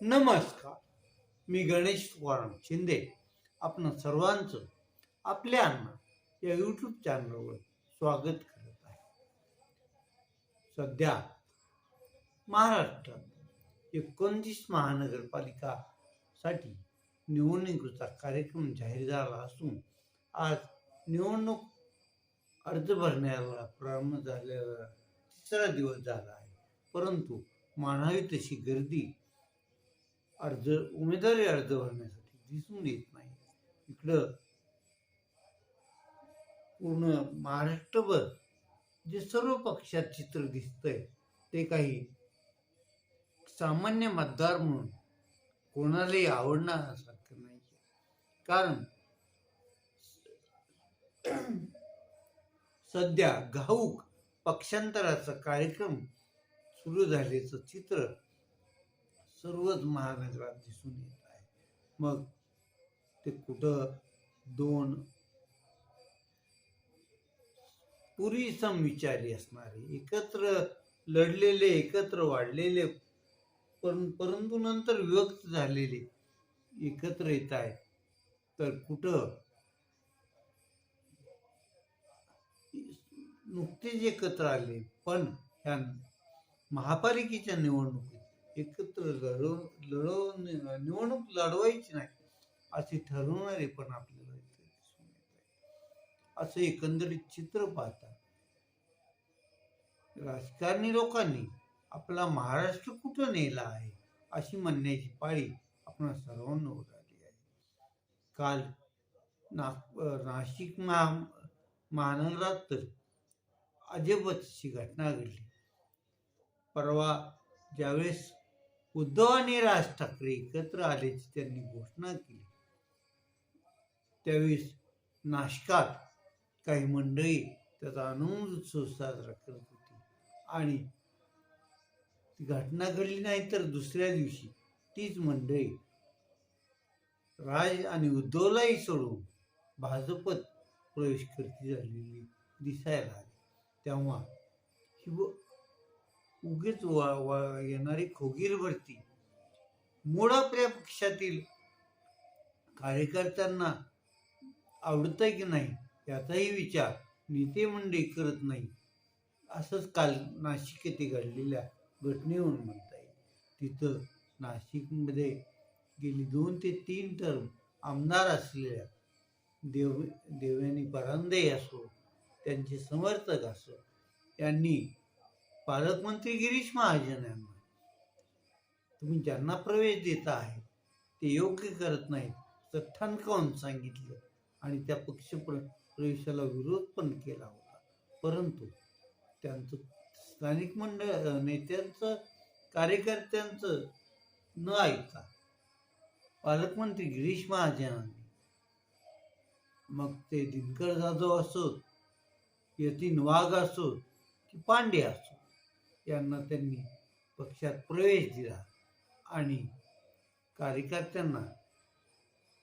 नमस्कार. मी गणेश तुकाराम शिंदे. आपण सर्वांचं आपल्या अण्णा या यूट्यूब चॅनलवर स्वागत करत आहे. सध्या महाराष्ट्रात एकोणतीस महानगरपालिकासाठी निवडणुकीचा कार्यक्रम जाहीर झाला असून आज निवडणूक अर्ज भरण्याला प्रारंभ झालेला तिसरा दिवस झाला आहे. परंतु मानावी तशी गर्दी अर्ज उमेदवारी अर्ज भरण्यासाठी दिसून येत नाही. इकडं पूर्ण महाराष्ट्रभर जे सर्व पक्षात चित्र दिसतंय ते काही सामान्य मतदार म्हणून कोणालाही आवडण्यासारखं नाही. कारण सध्या घाऊक पक्षांतराचा कार्यक्रम सुरू झाल्याचं चित्र सर्वच महानगरात दिसून येत आहे. मग ते कुठं? दोन पूर्वी समविचारी असणारे एकत्र लढलेले एकत्र वाढलेले परंतु नंतर विभक्त झालेले एकत्र येत आहे तर कुठं? नुकतेच एकत्र आले पण ह्या महापालिकेच्या निवडणुकीत एकत्र लढवून लढवून निवडणूक लढवायची नाही. असे ठरवणारे पण आपल्याला दिसून येत आहे. असं एकंदरीत चित्र पाहता राजकारणी लोकांनी आपला महाराष्ट्र कुठं नेला आहे अशी म्हणण्याची पाळी आपण सर्वांना उडाली आहे. काल नाग नाशिक महा महानगरात तर अजबच अशी घटना घडली. परवा ज्यावेळेस उद्धव आणि राज ठाकरे एकत्र आल्याची त्यांनी घोषणा केली. त्यावेळेस नाशकात काही मंडळी त्याचा आनंद उत्सव साजरा करत होती. आणि ती घटना घडली नाही तर दुसऱ्या दिवशी तीच मंडळी राज आणि उद्धवलाही सोडून भाजपत प्रवेश करती झालेली दिसायला आली. तेव्हा उगीच वा वा येणारी खोगीर भरती. मूळ आपल्या पक्षातील कार्यकर्त्यांना आवडतंय की नाही याचाही विचार नेते मंडळी करत नाही असंच काल नाशिक येथे घडलेल्या घटनेवरून म्हणता येईल. तिथं नाशिकमध्ये गेली दोन ते तीन टर्म आमदार असलेल्या देव देवयानी परांदे असो त्यांचे समर्थक असो यांनी पालकमंत्री गिरीश महाजन यांना तुम्ही ज्यांना प्रवेश देता आहे ते योग्य करत नाहीत तर ठणकावून सांगितलं. आणि त्या पक्ष प्र- प्रवेशाला विरोध पण केला होता. परंतु त्यांचं स्थानिक मंडळ नेत्यांचं कार्यकर्त्यांचं न ऐकता पालकमंत्री गिरीश महाजनांनी मग ते दिनकर जाधव असोत यतीन वाघ असोत की पांडे असो यांना त्यांनी पक्षात प्रवेश दिला आणि कार्यकर्त्यांना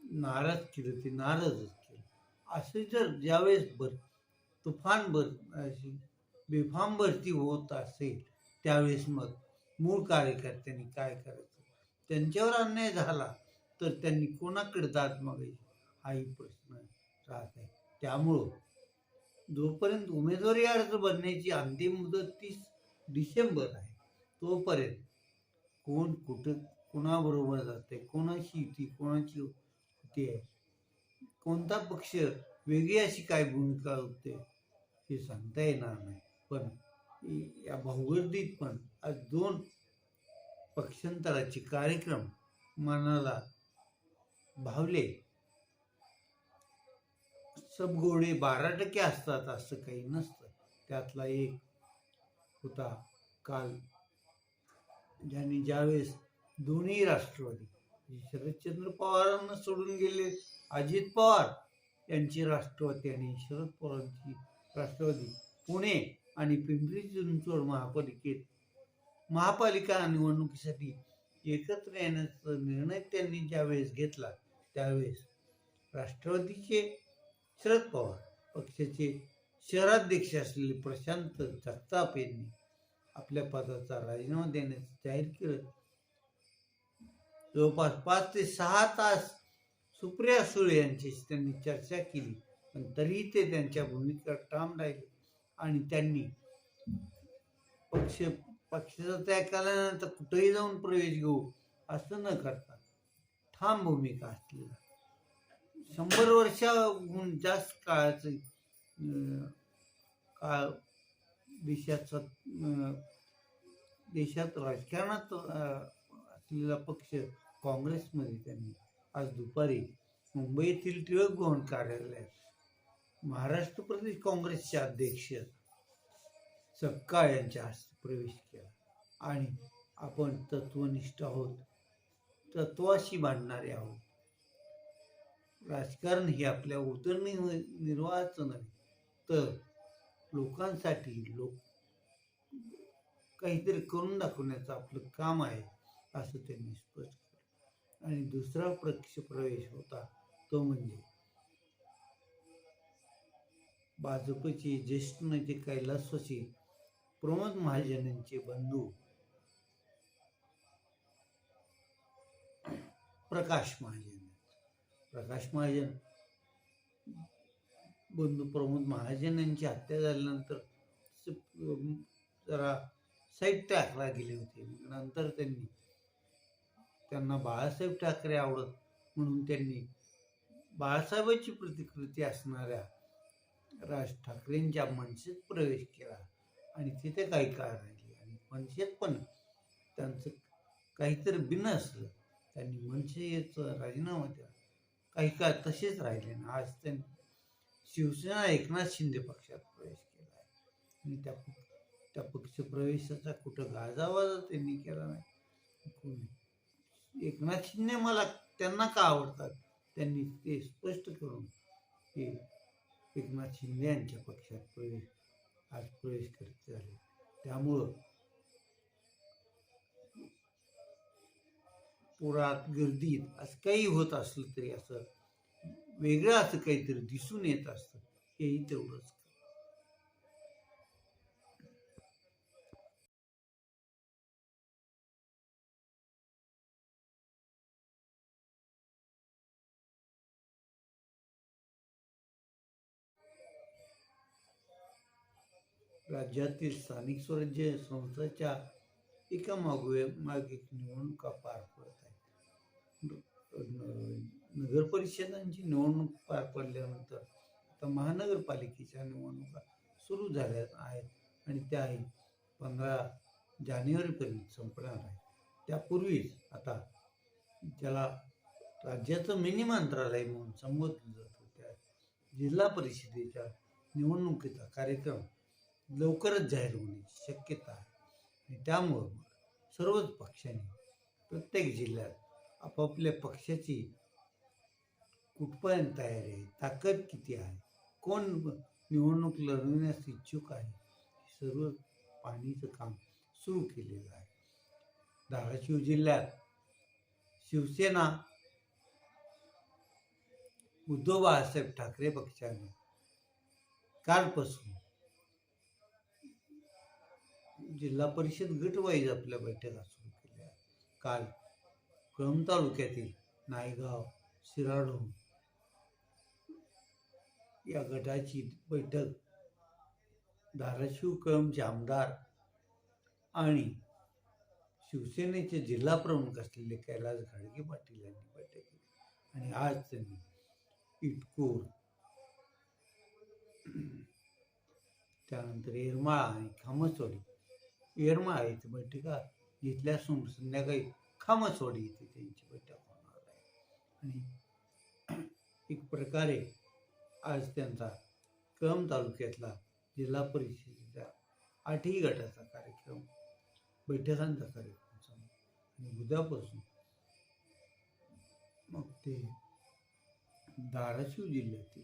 नाराज केलं ते नाराजच केलं. असे जर ज्यावेळेस भर तुफान भर अशी बेफाम भरती होत असेल त्यावेळेस मग मूळ कार्यकर्त्यांनी काय करायचं? त्यांच्यावर अन्याय झाला तर त्यांनी कोणाकडे दाद मागायची? हाही प्रश्न राहत आहे. त्यामुळं जोपर्यंत उमेदवारी अर्ज भरण्याची अंतिम मुदत तीस डिसेंबर आहे. तोपर्यंत कोण कुठं कोणाबरोबर जाते कोणाची युती कोणाची होती आहे कोणता पक्ष वेगळी अशी काय भूमिका होते हे सांगता येणार नाही. पण या भाऊगर्दीत पण आज दोन पक्षांतराचे कार्यक्रम मनाला भावले. सब गोडे बारा टक्के असतात असं काही नसतं. त्यातला एक होता काल. ज्यांनी ज्यावेळेस दोन्ही राष्ट्रवादी शरदचंद्र पवारांना सोडून गेले अजित पवार यांची राष्ट्रवादी आणि शरद पवारांची राष्ट्रवादी पुणे आणि पिंपरी चिंचवड महापालिकेत महापालिका निवडणुकीसाठी एकत्र येण्याचा निर्णय त्यांनी ज्यावेळेस घेतला त्यावेळेस राष्ट्रवादीचे शरद पवार पक्षाचे शहराध्यक्ष असलेले प्रशांत जगताप यांनी आपल्या पदाचा राजीनामा देण्याचं जाहीर केलं. जवळपास पाच ते सहा तास सुप्रिया सुळे यांच्याशी त्यांनी चर्चा केली पण तरीही ते त्यांच्या भूमिकेवर ठाम राहिले आणि त्यांनी पक्ष पक्षाचा त्याग केल्यानंतर कुठेही जाऊन प्रवेश घेऊ असं न करता ठाम भूमिका असलेला शंभर वर्षाहून जास्त काळाचं काळ देशात सत- देशात राजकारणात असलेला पक्ष काँग्रेसमध्ये त्यांनी. आज दुपारी मुंबईतील टिळक भवन कार्यालयात महाराष्ट्र प्रदेश काँग्रेसचे अध्यक्ष सक्का यांच्या हस्ते प्रवेश केला. आणि आपण तत्वनिष्ठ आहोत तत्वाशी मांडणारे आहोत. राजकारण हे आपल्या उदरनिर्वाहाचं नव्हे तर लोकांसाठी लोक काहीतरी करून दाखवण्याचं आपलं काम आहे असं त्यांनी स्पष्ट केलं. आणि दुसरा प्रक्ष प्रवेश होता तो म्हणजे भाजपचे ज्येष्ठ नेते कैलासवासी प्रमोद महाजन यांचे बंधू प्रकाश महाजन. प्रकाश महाजन बंधू प्रमोद महाजन यांची हत्या झाल्यानंतर स- जरा साहेब टाकला गेले होते. मग नंतर त्यांनी त्यांना बाळासाहेब ठाकरे आवडत म्हणून त्यांनी बाळासाहेबांची प्रतिकृती असणाऱ्या राज ठाकरेंच्या मनसेत प्रवेश केला आणि तिथे काही काळ राहिले. आणि मनसेत पण त्यांचं काहीतरी बिन असलं. त्यांनी मनसेचा राजीनामा दिला काही काळ तसेच राहिले ना आज त्यांनी शिवसेना एकनाथ शिंदे पक्षात प्रवेश केला आहे. आणि त्या त्या पक्ष प्रवेशाचा कुठं गाजावाजा त्यांनी केला नाही. कोणी एकनाथ शिंदे मला त्यांना का आवडतात? त्यांनी ते स्पष्ट करून की एकनाथ शिंदे यांच्या पक्षात प्रवेश आज प्रवेश करीत झाले. त्यामुळं पुरात गर्दीत असं काही होत असलं तरी असं वेगळं असं काहीतरी दिसून येत असतं. हेही तेवढंच. राज्यातील स्थानिक स्वराज्य संस्थेच्या एका मागोवे मागे निवडणुका पार पडत आहेत. नगर परिषदांची निवडणूक पार पडल्यानंतर आता महानगरपालिकेच्या निवडणुका सुरू झाल्या आहेत आणि त्याही पंधरा जानेवारीपर्यंत संपणार आहे त्यापूर्वीच आता ज्याला राज्याचं मिनी मंत्रालय म्हणून संबोधलं जातं त्या जिल्हा परिषदेच्या निवडणुकीचा कार्यक्रम लवकरच जाहीर होण्याची शक्यता आहे. आणि त्यामुळं सर्वच पक्षांनी प्रत्येक जिल्ह्यात आपापल्या पक्षाची कुठपर्यंत तयारी आहे? ताकद किती आहे? कोण निवडणूक लढविण्यास इच्छुक आहे? सर्व पाणीचं काम सुरू केलेलं आहे. धाराशिव जिल्ह्यात शिवसेना उद्धव बाळासाहेब ठाकरे पक्षाने कालपासून जिल्हा परिषद गटवाईज आपल्या बैठका सुरू केल्या. काल कळंब तालुक्यातील नायगाव शिराढो या गटाची बैठक धाराशिव कळंबचे आमदार आणि शिवसेनेचे जिल्हा प्रमुख असलेले कैलास घाडगे पाटील यांनी बैठक केली. आणि आज त्यांनी इटकूर त्यानंतर येरमाळा आणि खामसवाडी येरमाळा येथे बैठका घेतल्या असून संध्याकाळी खामसवाडी येथे त्यांची बैठक होणार आहे. आणि एक प्रकारे आज त्यांचा कळंब तालुक्यातला जिल्हा परिषदेच्या आठही गटाचा कार्यक्रम बैठकांचा कार्यक्रम चालू आणि उद्यापासून मग ते धाराशिव जिल्ह्यातील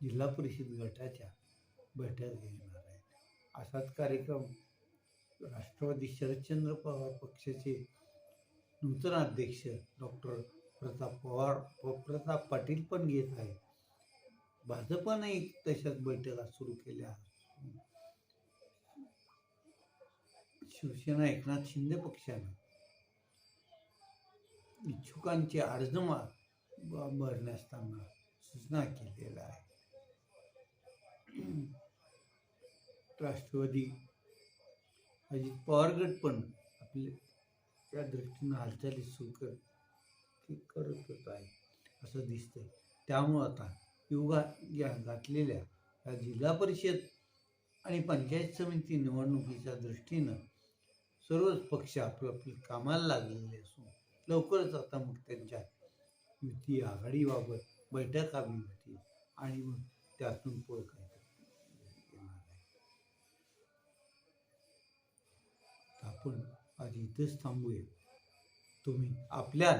जिल्हा परिषद गटाच्या बैठक घेणार आहेत. असाच कार्यक्रम राष्ट्रवादी शरदचंद्र पवार पक्षाचे नूतन अध्यक्ष डॉक्टर प्रताप पवार प्रताप पाटील पण घेत आहेत. भाजपने तशाच बैठका सुरू केल्या. शिवसेना एकनाथ शिंदे पक्षानं. इच्छुकांची अर्ज भरण्यास त्यांना भरण्यासताना सूचना केलेल्या आहे राष्ट्रवादी अजित पवार गट पण आपले त्या दृष्टीनं हालचाली सुरू कर ते होत आहे असं दिसतंय. त्यामुळं आता युगा या घातलेल्या या जिल्हा परिषद आणि पंचायत समिती निवडणुकीच्या दृष्टीनं सर्वच पक्ष आपलं कामाला लागलेले असून लवकरच आता मग त्यांच्या युती आघाडीबाबत बैठक हवी होती आणि मग त्यातून पुढं काय आपण आज इथंच थांबूया. तुम्ही आपल्या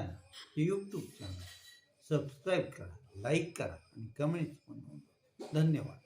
यूट्यूब चॅनल सबस्क्राईब करा. लाईक करा आणि कमेंट्स पण नोंदवा. धन्यवाद